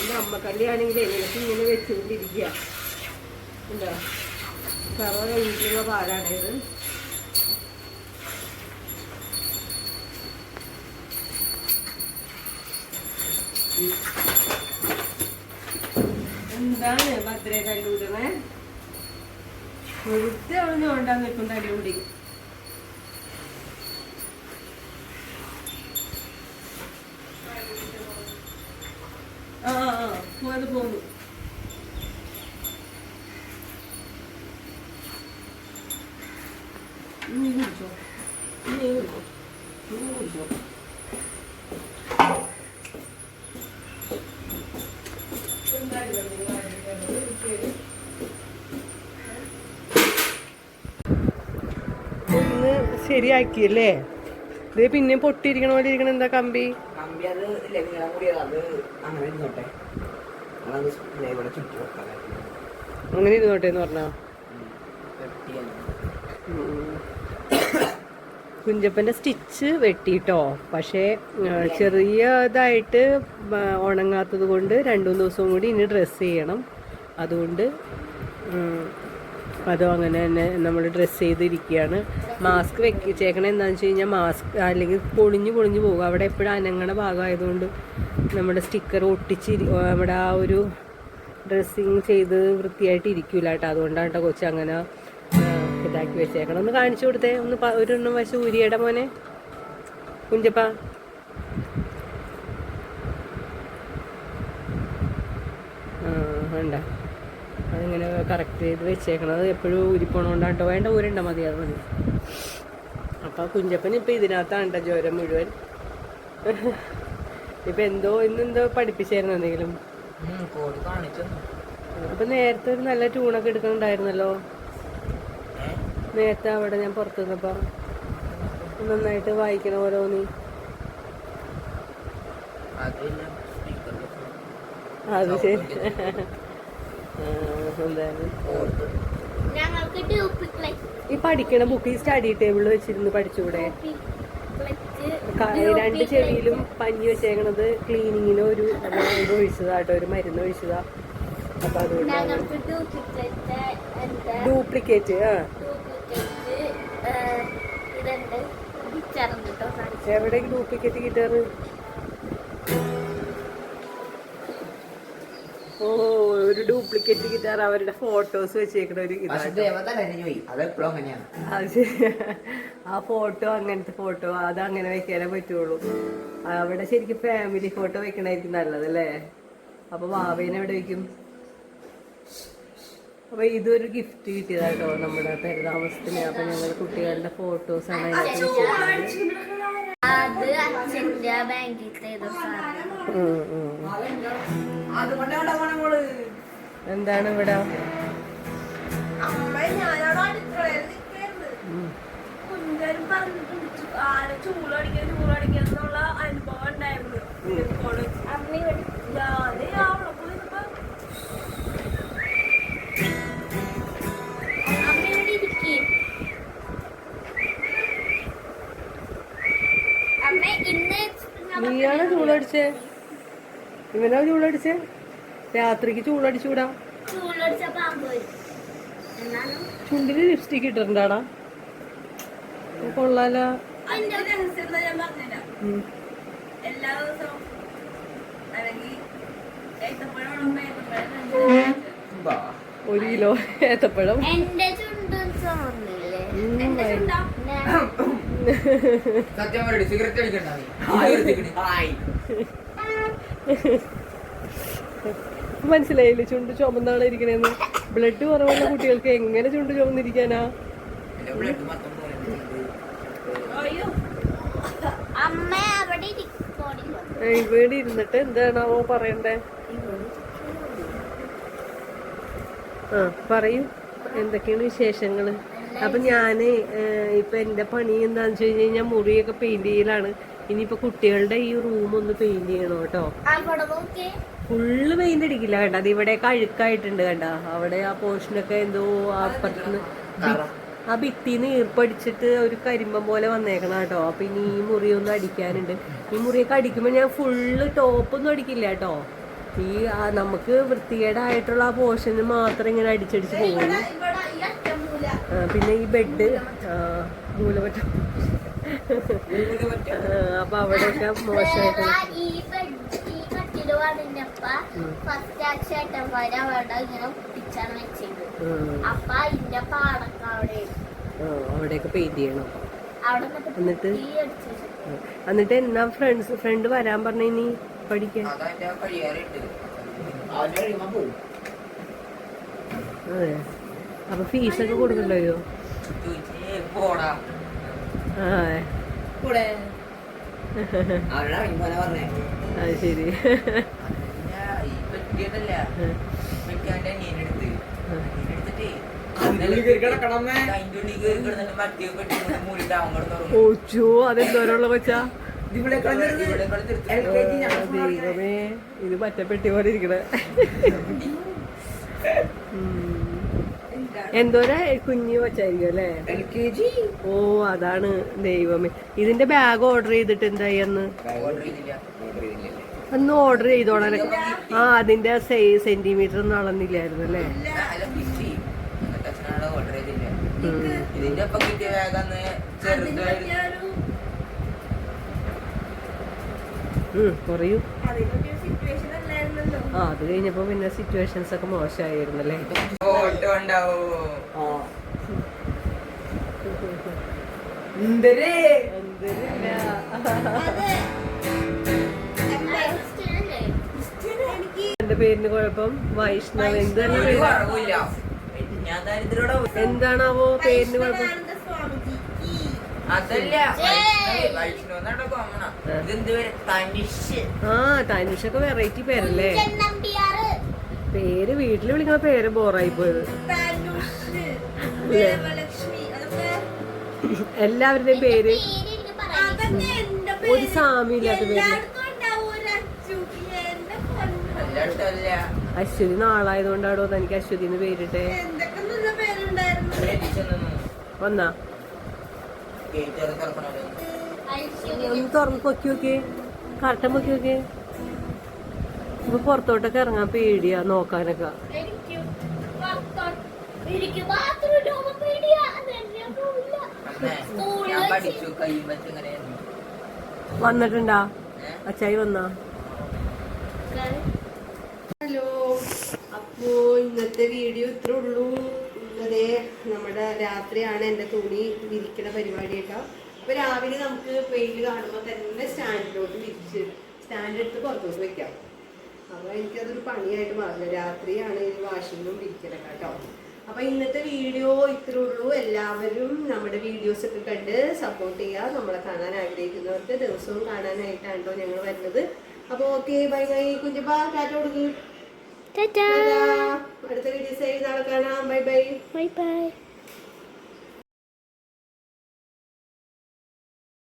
എന്റെ അമ്മക്കല്ലിയാണെങ്കിൽ എനിക്ക് ഇങ്ങനെ വെച്ചുകൊണ്ടിരിക്കുക. എന്താ? കറ കഴിഞ്ഞിട്ടുള്ള പാലാണിത് എന്താണ് ഭദ്രേ തല്ലൂടണേ വെറുതെ അവന് കൊണ്ടാ നിൽക്കും തല്ലുകൂടി ആ ആ പോയത് പോന്നു. കുടിച്ചോ നീ കുടിച്ചോ നീ കുടിച്ചോ ഒന്ന് ശരിയാക്കിയല്ലേ? ഇത് പിന്നെ പൊട്ടിയിരിക്കണ പോലെ ഇരിക്കണ എന്താ കമ്പി? കമ്പി അത് കൂടിയത്. അത് അങ്ങനെ ഇരുന്നോട്ടെ. ഇവിടെ ചുറ്റി അങ്ങനെ ഇരുന്നോട്ടെ എന്ന് പറഞ്ഞാ? വെട്ടിയാണ് കുഞ്ചപ്പന്റെ സ്റ്റിച്ച് വെട്ടിട്ടോ. പക്ഷേ ചെറിയ ചെറിയതായിട്ട് ഉണങ്ങാത്തത് കൊണ്ട് രണ്ടു മൂന്ന് ദിവസം കൂടി ഇനി ഡ്രസ്സ് ചെയ്യണം. അതുകൊണ്ട് അതും അങ്ങനെ തന്നെ നമ്മൾ ഡ്രസ്സ് ചെയ്തിരിക്കുകയാണ്. മാസ്ക് വെച്ചേക്കണത് എന്താണെന്ന് വെച്ച് കഴിഞ്ഞാൽ മാസ്ക് അല്ലെങ്കിൽ പൊളിഞ്ഞു പൊളിഞ്ഞു പോകും. അവിടെ എപ്പോഴും അനങ്ങണ ഭാഗമായതുകൊണ്ട് നമ്മുടെ സ്റ്റിക്കർ ഒട്ടിച്ച് നമ്മുടെ ആ ഒരു ഡ്രസ്സിങ് ചെയ്ത് വൃത്തിയായിട്ട് ഇരിക്കില്ല കേട്ടോ. അതുകൊണ്ടാണ് കേട്ടോ കൊച്ചു അങ്ങനെ ഇതാക്കി വെച്ചേക്കണം. ഒന്ന് കാണിച്ചു കൊടുത്തേ. ഒന്ന് ഒരു ഒരെണ്ണം വശം ഉരിയുടെ മോനെ. കുഞ്ചപ്പ. വേണ്ട. അതിങ്ങനെ കറക്റ്റ് ചെയ്ത് വെച്ചേക്കണം. വെച്ചേക്കണത് എപ്പോഴും ഊരിപ്പോണോണ്ടാണ് കേട്ടോ വേണ്ട ഊരണ്ട. മതി അത് മതി. അപ്പം കുഞ്ചപ്പൻ ഇപ്പം ഇതിനകത്താണ് കേട്ടോ ജ്വരം മുഴുവൻ. ഇപ്പം എന്തോ ഇന്നെന്തോ പഠിപ്പിച്ചായിരുന്നു എന്തെങ്കിലും. അപ്പം നേരത്തെ ഒരു നല്ല ട്യൂണൊക്കെ എടുക്കണുണ്ടായിരുന്നല്ലോ. നേരത്തെ അവിടെ ഞാൻ പുറത്തു നിന്നപ്പം നന്നായിട്ട് വായിക്കണ ഓരോന്ന്. അത് ശരി. എന്തായാലും. ഈ പഠിക്കണ ബുക്ക് ഈ സ്റ്റഡി ടേബിളിൽ വെച്ചിരുന്ന് പഠിച്ചുകൂടെ രണ്ട് ചെവിയിലും പഞ്ഞി വെച്ചേക്കണത് ക്ലീനിങ്ങിന് ഒരു ഇത് ഒഴിച്ചതാട്ടോ ഒരു മരുന്ന് ഒഴിച്ചതാ. അപ്പൊ അതുകൊണ്ട് ഡ്യൂപ്ലിക്കേറ്റ് ആ. പിക്ചറുണ്ട് കേട്ടോ കാണിച്ചു എവിടെ ഡ്യൂപ്ലിക്കേറ്റ് ഗിറ്റാറ് ഓ ഒരു ഡ്യൂപ്ലിക്കേറ്റ് ഗിറ്റാർ അവരുടെ ഫോട്ടോസ് വെച്ചേക്കണ ഒരു ആ ഫോട്ടോ അങ്ങനത്തെ ഫോട്ടോ അത് അങ്ങനെ വെക്കാനേ പറ്റുള്ളൂ. അവിടെ ശരിക്കും ഫാമിലി ഫോട്ടോ വെക്കണായിരിക്കും നല്ലതല്ലേ? അപ്പൊ വാവേനെ എവിടെ വെക്കും? അപ്പൊ ഇതൊരു ഗിഫ്റ്റ് കിട്ടിയതാട്ടോ നമ്മുടെ പെരുതാമസത്തിന് അപ്പൊ ഞങ്ങൾ കുട്ടികളുടെ ഫോട്ടോസ് ആണ് അത് അച്ഛന്റെ എന്താണ് ഇവിടെ? ചൂളടിക്കാൻ ചൂളടിക്കാൻ എന്നുള്ള അനുഭവം ഉണ്ടായിരുന്നു. നീയാണോ ചൂളടിച്ചേ ഇവനോ ചൂളടിച്ചേ രാത്രിക്ക് എന്നാലും ചുണ്ടിന് ലിപ്സ്റ്റിക് ഇട്ടിട്ടുണ്ടാടാ. കൊള്ളാലോ. എല്ലാ ദിവസവും അല്ലെങ്കിൽ ഒരു കിലോ ഏത്തപ്പഴം. എന്റെ ചുണ്ടും ചോർന്നില്ലേ സത്യം പറയടി സിഗരറ്റ് അടിക്കണ്ട ഹായ്. മനസ്സിലായില്ലേ? ചുണ്ട് ചുമന്നാണ് ഇരിക്കണേന്ന്. ബ്ലഡ് കുറവുള്ള കുട്ടികൾക്ക് എങ്ങനെ ചുണ്ട് ചുമന്നിരിക്കാനാ? ഇവിടെ ഇരുന്നിട്ട് എന്താണാവോ പറയണ്ടേ? ആ പറയൂ. എന്തൊക്കെയാണ് വിശേഷങ്ങൾ അപ്പം ഞാൻ ഇപ്പം എന്റെ പണി എന്താണെന്ന് വെച്ച് കഴിഞ്ഞ് കഴിഞ്ഞാൽ മുറിയൊക്കെ പെയിന്റ് ചെയ്യലാണ്. ഇനിയിപ്പോൾ കുട്ടികളുടെ ഈ റൂം ഒന്ന് പെയിന്റ് ചെയ്യണം കേട്ടോ ഫുള്ള് പെയിന്റ് അടിക്കില്ല കണ്ട? അത് ഇവിടെയൊക്കെ അഴുക്കായിട്ടുണ്ട് കണ്ട? അവിടെ ആ പോർഷനൊക്കെ എന്തോ ആ അപ്പുറത്തുനിന്ന് ആ ഭിത്തിന്ന് ഈർപ്പടിച്ചിട്ട് ഒരു കരിമ്പം പോലെ വന്നേക്കണം കേട്ടോ. അപ്പൊ ഇനി ഈ മുറി ഒന്ന് അടിക്കാനുണ്ട്. ഈ മുറിയൊക്കെ അടിക്കുമ്പോൾ ഞാൻ ഫുള്ള് ടോപ്പൊന്നും അടിക്കില്ല കേട്ടോ. ഈ നമുക്ക് വൃത്തികേടായിട്ടുള്ള ആ പോർഷന് മാത്രം ഇങ്ങനെ അടിച്ചടിച്ച് പോകുള്ളൂ ഇവിടെ ഈ അറ്റം മൂല ആ, പിന്നെ ഈ ബെഡ് മൂലപറ്റം അപ്പൊ അവിടെയൊക്കെ മോശമായിട്ട് ഫസ്റ്റ് അവിടെ ഇങ്ങനെ ഒട്ടിച്ചാണ് വെച്ചത്. ഉം. അപ്പ അതിന്റെ പാടൊക്കെ അവിടെ അവിടെയൊക്കെ പെയിന്റ് ചെയ്യണം. അവിടെ എന്നിട്ട്? ഈ എന്നിട്ട് എന്നാ ഫ്രണ്ട്സ് ഫ്രണ്ട് വരാൻ പറഞ്ഞ ഇനി പഠിക്കാൻ? അതെ. അപ്പൊ ഫീസൊക്കെ കൊടുക്കണ്ടോ അത് ശരി. ഓച്ചോ അതെന്തോരമുള്ള കൊച്ചാ? ദൈവമേ ഇത് പറ്റപ്പെട്ടി പോലെ ഇരിക്കണ. എന്തോരാ? കുഞ്ഞു വച്ചായിരിക്കും അല്ലേ? L K G. ഓ അതാണ് ദൈവമേ. ഇതിന്റെ ബാഗ് ഓർഡർ ചെയ്തിട്ട് എന്തായി അന്ന്? അന്ന് ഓർഡർ ചെയ്തോളാൻ ആ അതിന്റെ സെന്റിമീറ്റർ ഒന്നും അളന്നില്ലായിരുന്നു അല്ലേ? അല്ല ഫിഫ്റ്റി ഓർഡർ ചെയ്തില്ല. ഉം. ഇതിന്റെ ഒപ്പം കിട്ടിയ ബാഗ് അന്ന് അല്ലായിരുന്നല്ലോ ആ അത് കഴിഞ്ഞപ്പോ പിന്നെ സിറ്റുവേഷൻസ് ഒക്കെ മോശമായിരുന്നല്ലേ? എന്റെ പേരിന് കുഴപ്പം? വൈഷ്ണവ്. എന്ത് തന്നെ ഒരു പേര്? കുറവില്ല ഞാൻ ദരിദ്രോടെ എന്താണാവോ പേരിന് കുഴപ്പം? അതല്ല വൈഷ്ണവി വൈഷ്ണവ് ആ തനുഷൊക്കെ വെറൈറ്റി പേരല്ലേ? പേര് വീട്ടിൽ വിളിക്കുന്ന പേര് ബോറായി പോയത്. എല്ലാവരുടെയും പേര്. ഒരു സാമ്യമില്ലാത്ത പേര് അശ്വതി. നാളായത് കൊണ്ടാണോ നാളായതുകൊണ്ടാണോ തനിക്ക് അശ്വതി എന്ന് പേരിട്ടെ? എന്തൊക്കെ ഒന്ന് തുറന്ന് പൊക്കി നോക്കിയേ കറക്റ്റം പൊക്കി നോക്കിയേ ഇപ്പൊ പുറത്തോട്ടൊക്കെ ഇറങ്ങാൻ പേടിയാ നോക്കാനൊക്കെ. വന്നിട്ടുണ്ടാ? അച്ചായി വന്നാ? ഹലോ. അപ്പോ ഇന്നത്തെ വീഡിയോ ഇത്ര ഉള്ളൂ. ഇന്നതേ നമ്മുടെ രാത്രിയാണ് എന്റെ തുണി വിരിക്കണ പരിപാടിയൊക്കെ അപ്പൊ രാവിലെ നമുക്ക് വെയിൽ കാണുമ്പോൾ തന്നെ സ്റ്റാൻഡിലോട്ട് വിരിച്ച് സ്റ്റാൻഡ് എടുത്ത് പുറത്തോട്ട് വെക്കാം. അപ്പൊ എനിക്കതൊരു പണിയായിട്ട് മാറില്ല രാത്രിയാണ് ഈ വാഷിങ്ങും വിരിക്കലൊക്കെ കേട്ടോ. അപ്പൊ ഇന്നത്തെ വീഡിയോ ഇത്രേ ഉള്ളൂ. എല്ലാവരും നമ്മുടെ വീഡിയോസ് ഒക്കെ കണ്ട് സപ്പോർട്ട് ചെയ്യുക. നമ്മളെ കാണാൻ ആഗ്രഹിക്കുന്നവർക്ക് ദിവസവും കാണാനായിട്ടാണല്ലോ ഞങ്ങൾ വരുന്നത്. അപ്പൊ ഓക്കെ ബൈ ബൈ കുഞ്ഞപ്പാ ടാറ്റ. കൊടുക്കും. അടുത്ത വീഡിയോസ് ആയി നാളെ കാണാം. Bye bye bye bye